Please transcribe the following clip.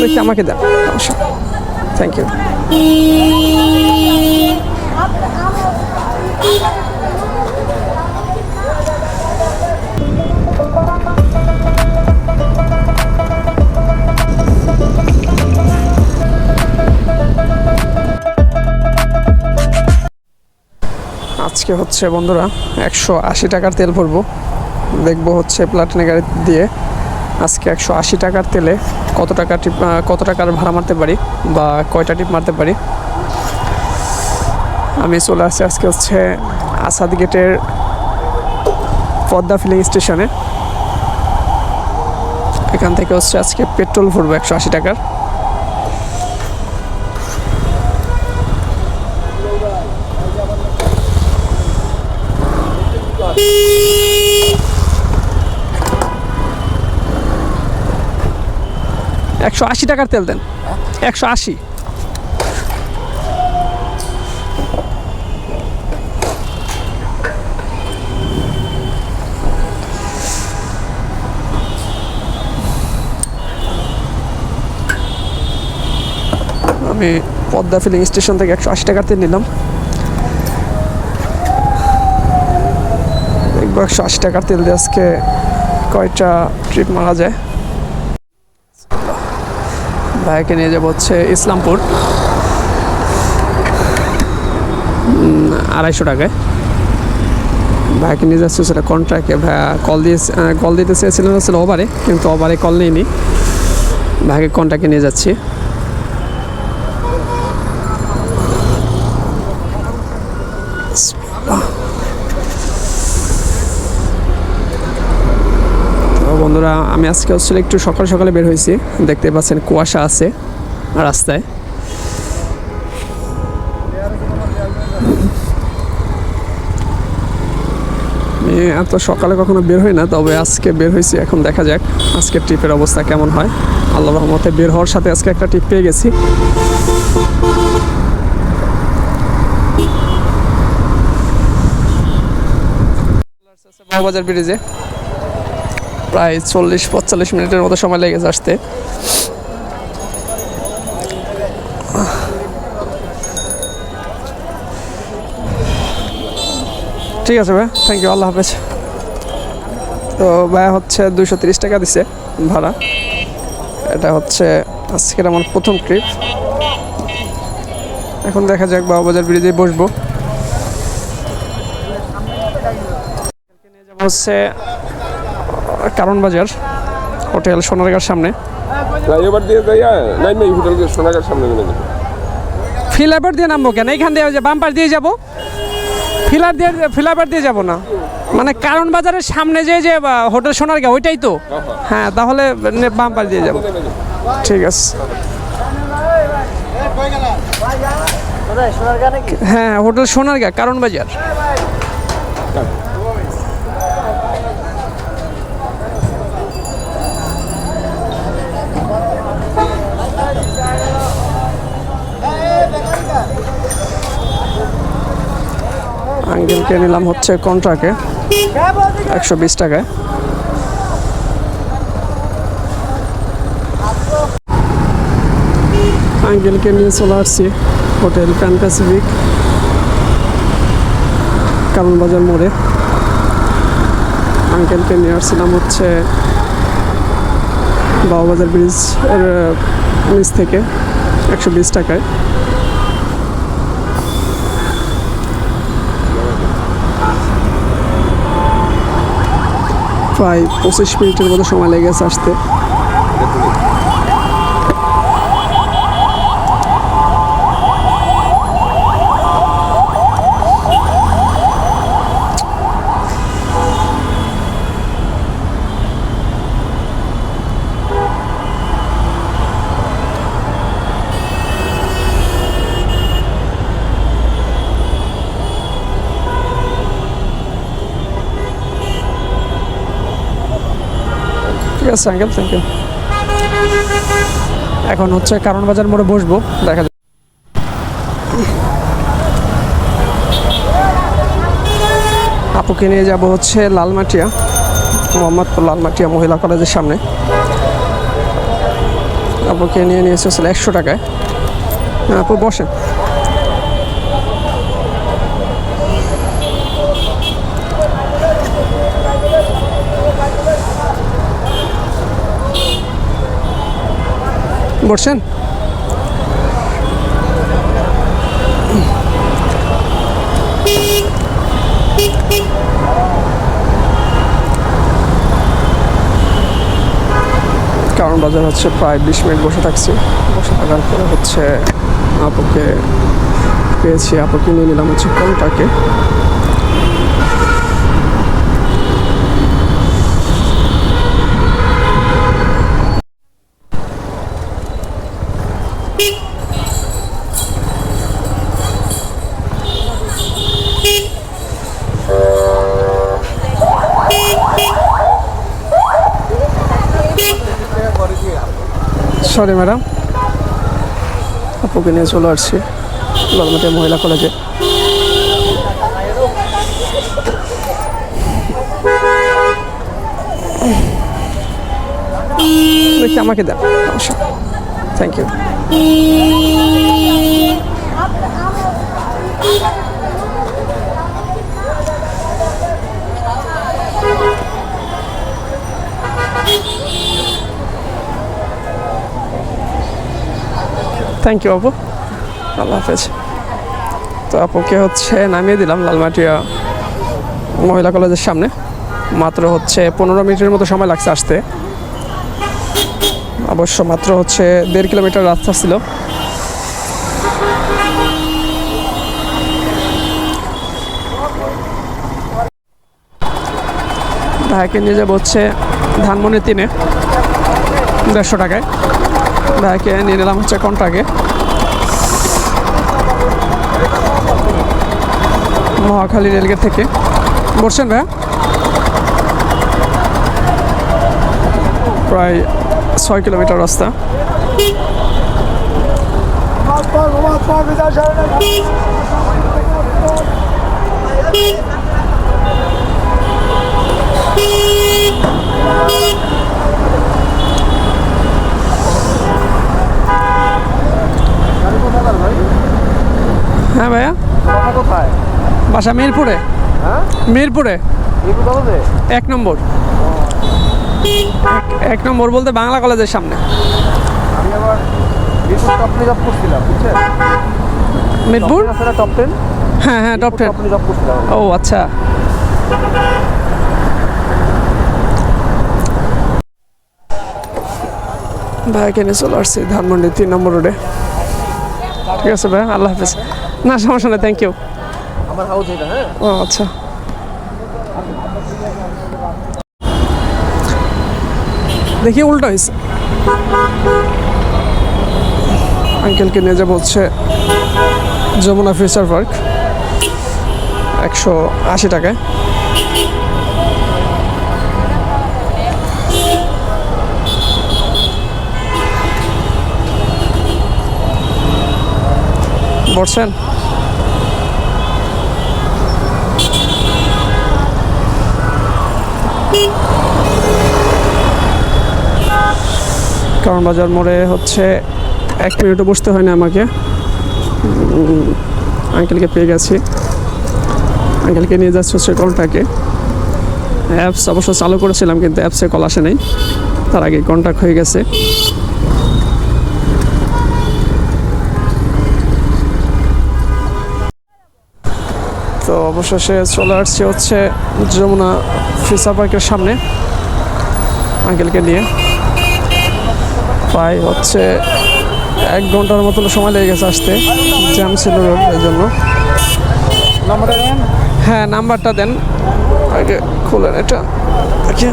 দেখি আমাকে অবশ্যই থ্যাংক ইউ আজকে হচ্ছে বন্ধুরা, একশো আশি টাকার তেল ভরবো। দেখব হচ্ছে প্লাটিনা গাড়ি দিয়ে। আজকে একশো আশি টাকার তেলে কত টাকা টিপ কত টাকার ভাড়া মারতে পারি বা কয়টা টিপ মারতে পারি? আমি চলে আসছি আজকে হচ্ছে আসাদ গেটের পদ্মা ফিলিং স্টেশনে এখান থেকে হচ্ছে আজকে পেট্রোল ভরবো একশো আশি টাকার। একশো আশি টাকার তেল দেন। একশো আশি। আমি পদ্মা ফিলিং স্টেশন থেকে একশো আশি টাকার তেল নিলাম। একশো আশি টাকার তেল দিয়ে আজকে কয়টা ট্রিপ মারা যায়। ভাইকে নিয়ে যাব হচ্ছে ইসলামপুর। আড়াইশো টাকায়। ভাইকে নিয়ে যাচ্ছে সেটা কন্ট্রাক্টে ভাইয়া কল দিয়ে কল দিতে চেয়েছিলেন হচ্ছিল ওভারে কিন্তু ওভারে কল নেইনি। ভাইকে কন্ট্রাক্টে নিয়ে যাচ্ছি। বন্ধুরা আমি আজকে হচ্ছে একটু সকাল সকালে বের হয়েছি। দেখতে পাচ্ছেন কুয়াশা আছে রাস্তায়। এত সকালে কখনো বের হই না, তবে আজকে বের হয়েছি, এখন দেখা যাক আজকের ট্রিপের অবস্থা কেমন হয়। আল্লাহ রহমতে বের হওয়ার সাথে আজকে একটা ট্রিপ পেয়ে গেছি। বাজার ব্রিজে। প্রায় চল্লিশ, পঁয়তাল্লিশ মিনিটের মতো সময় লেগেছে আসতে। ঠিক আছে ভাই থ্যাংক ইউ আল্লাহ হাফেজ। তো ভাই হচ্ছে দুশো তিরিশ টাকা দিছে ভাড়া। এটা হচ্ছে আজকের আমার প্রথম ট্রিপ এখন দেখা যাক বাবাবাজার ব্রিজে বসবো। হচ্ছে কারণ বাজার হোটেল সোনারগাঁর সামনে। ফ্লাইওভার দিয়ে যাইয়া নাই নাই হোটেল সোনাগার সামনে দিয়ে নামবো কেন? এইখান দিয়ে যে বাম্পার দিয়ে যাব? ফিলার দিয়ে ফিলাইভার দিয়ে যাব না? মানে কারণ বাজারের সামনে যে যে হোটেল সোনারগাঁ ওইটাই তো? হ্যাঁ তাহলে বাম্পার দিয়ে যাব। ঠিক আছে। হ্যাঁ হোটেল সোনারগাঁ কারণ বাজার। আঙ্কেলকে নিলাম হচ্ছে কন্ট্রাক্টে একশো বিশ টাকায়। আঙ্কেলকে নিয়ে চলে আসছি, হোটেল প্যান প্যাসিফিক কারণ বাজার মোড়ে আঙ্কেলকে নিয়ে আসছিলাম হচ্ছে বাবাবাজার ব্রিজের নিচ থেকে, একশো বিশ টাকায়। প্রায় পঁচিশ মিনিটের মতো সময় লেগেছে আসতে। আছে আঙ্কেল থ্যাংক ইউ এখন হচ্ছে কারণ বাজার মোড়ে বসবো দেখা যাক। আপুকে নিয়ে যাব হচ্ছে লালমাটিয়া মোহাম্মদপুর লালমাটিয়া মহিলা কলেজের সামনে। আপুকে নিয়ে নিয়ে এসেছিল একশো টাকায়। হ্যাঁ, আপু বসেন। বসছেন? কারণ বাজার হচ্ছে প্রায় বিশ মিনিট বসে থাকছি। বসে থাকার পরে হচ্ছে আপুকে পেয়েছি। আপুকে নিয়ে নিলাম হচ্ছে কোনটাকে? সরি ম্যাডাম আপুকে নিয়ে চলে আসছি। লালমাটিয়া মহিলা কলেজে। আমাকে দেন। থ্যাংক ইউ থ্যাংক ইউ আপু আল্লাহ হাফেজ। তো আপুকে হচ্ছে নামিয়ে দিলাম লালমাটিয়া মহিলা কলেজের সামনে। মাত্র হচ্ছে পনেরো মিনিটের মতো সময় লাগছে আসতে। অবশ্য মাত্র হচ্ছে দেড় কিলোমিটার রাস্তা ছিল। ভাইকে নিয়ে যাব হচ্ছে ধানমনি তিনে। দেড়শো টাকায়। ভাইকে নিয়ে নিলাম হচ্ছে কন্টাকে। মহাখালী রেলগেট থেকে। বসছেন ভাইয়া? প্রায় ছয় কিলোমিটার রাস্তা হ্যাঁ ভাইয়া কোথায় বাসা মিরপুরে? হ্যাঁ? মিরপুরে? এক নম্বর। এক- নম্বর বলতে বাংলা কলেজের সামনে। আমি আবার মিরপুর টপ টেন হ্যাঁ হ্যাঁ টপ টেন ও আচ্ছা। ভাইকে নিয়ে চলে আসছি ধানমন্ডি তিন নম্বর রোডে। ঠিক আছে ভাই আল্লাহ হাফিজ। না সমস্যা নেই থ্যাংক ইউ আমার হাউস এটা হ্যাঁ? ও আচ্ছা। দেখি উল্টো হয়েছে। আঙ্কেলকে নিয়ে যাব হচ্ছে যমুনা ফিউচার পার্ক, একশো আশি টাকায়। বসছেন? কারণ বাজার মোড়ে হচ্ছে এক মিনিটও বসতে হয় না আমাকে আঙ্কেলকে পেয়ে গেছি। আঙ্কেলকে নিয়ে যাচ্ছে হচ্ছে কলটাকে অ্যাপস অবশ্য চালু করেছিলাম, কিন্তু অ্যাপসে কল আসে নাই। তার আগে কন্ট্যাক্ট হয়ে গেছে। তো অবশেষে চলে আসছে হচ্ছে যমুনা ফিসা পার্কের সামনে আঙ্কেলকে নিয়ে। প্রায় হচ্ছে এক ঘণ্টার মতো সময় লেগে গেছে আসতে। জ্যাম ছিল এই জন্য। নাম্বারটা হ্যাঁ নাম্বারটা দেন। আগে খুলেন এটা। দেখি